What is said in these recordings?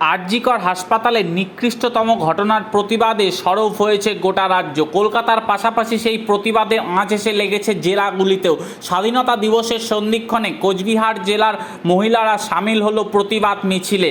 আরজিকর হাসপাতালের নিকৃষ্টতম ঘটনার প্রতিবাদে সরব হয়েছে গোটা রাজ্য। কলকাতার পাশাপাশি সেই প্রতিবাদে আঁচ এসে লেগেছে জেলাগুলিতেও। স্বাধীনতা দিবসের সন্ধিক্ষণে কোচবিহার জেলার মহিলারা সামিল হলো প্রতিবাদ মিছিলে।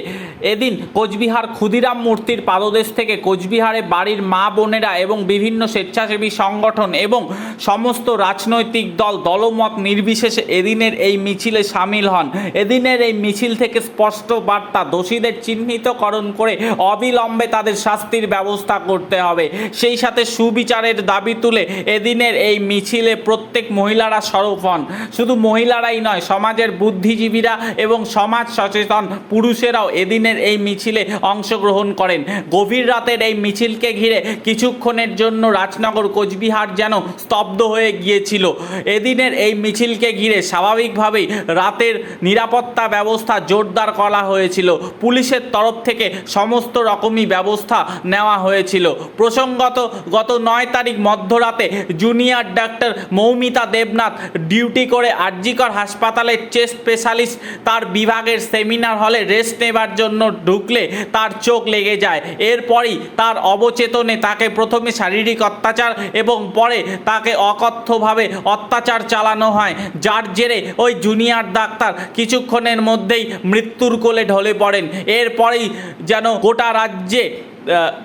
এদিন কোচবিহার ক্ষুদিরাম মূর্তির পাদদেশ থেকে কোচবিহারে বাড়ির মা বোনেরা এবং বিভিন্ন স্বেচ্ছাসেবী সংগঠন এবং সমস্ত রাজনৈতিক দল, দলমত নির্বিশেষে এদিনের এই মিছিলে সামিল হন। এদিনের এই মিছিল থেকে স্পষ্ট বার্তা, দোষীদের চিহ্নিতকরণ করে অবিলম্বে তাদের শাস্তির ব্যবস্থা করতে হবে। সেই সাথে সুবিচারের দাবি তুলে এদিনের এই মিছিলে প্রত্যেক মহিলারা সরব হন। শুধু মহিলারাই নয়, সমাজের বুদ্ধিজীবীরা এবং সমাজ সচেতন পুরুষেরাও এদিনের এই মিছিলে অংশগ্রহণ করেন। গভীর রাতের এই মিছিলকে ঘিরে কিছুক্ষণের জন্য রাজনগর কোচবিহার যেন স্তব্ধ হয়ে গিয়েছিল। এদিনের এই মিছিলকে ঘিরে স্বাভাবিকভাবেই রাতের নিরাপত্তা ব্যবস্থা জোরদার করা হয়েছিল। পুলিশের তরফ থেকে সমস্ত রকমই ব্যবস্থা নেওয়া হয়েছিল। প্রসঙ্গত, গত নয় তারিখ মধ্যরাতে junior doctor Moumita Debnath duty RG Kar RG Kar হাসপাতালের চেস্ট স্পেশালিস্ট তার বিভাগের সেমিনার হলে রেস্ট নেবার জন্য ঢুকলে তার চোখ লেগে যায়। এরপরই তার অবচেতনে তাকে প্রথমে শারীরিক অত্যাচার এবং পরে তাকে অকথ্যভাবে অত্যাচার চালানো হয়, যার জেরে ওই জুনিয়র ডাক্তার কিছুক্ষণের মধ্যেই মৃত্যুর কোলে ঢলে পড়েন। এরপরেই যেন গোটা রাজ্যে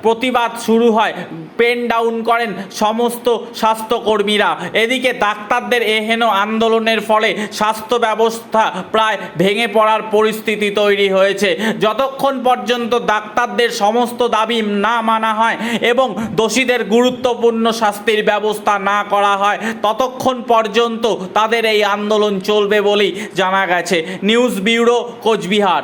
প্রতিবাদ শুরু হয়, পেন ডাউন করেন সমস্ত স্বাস্থ্যকর্মীরা। এদিকে ডাক্তারদের এহেন আন্দোলনের ফলে স্বাস্থ্য ব্যবস্থা প্রায় ভেঙে পড়ার পরিস্থিতি তৈরি হয়েছে। যতক্ষণ পর্যন্ত ডাক্তারদের সমস্ত দাবি না মানা হয় এবং দোষীদের গুরুত্বপূর্ণ শাস্তির ব্যবস্থা না করা হয়, ততক্ষণ পর্যন্ত তাদের এই আন্দোলন চলবে বলেই জানা গেছে। News bureau Cooch Behar.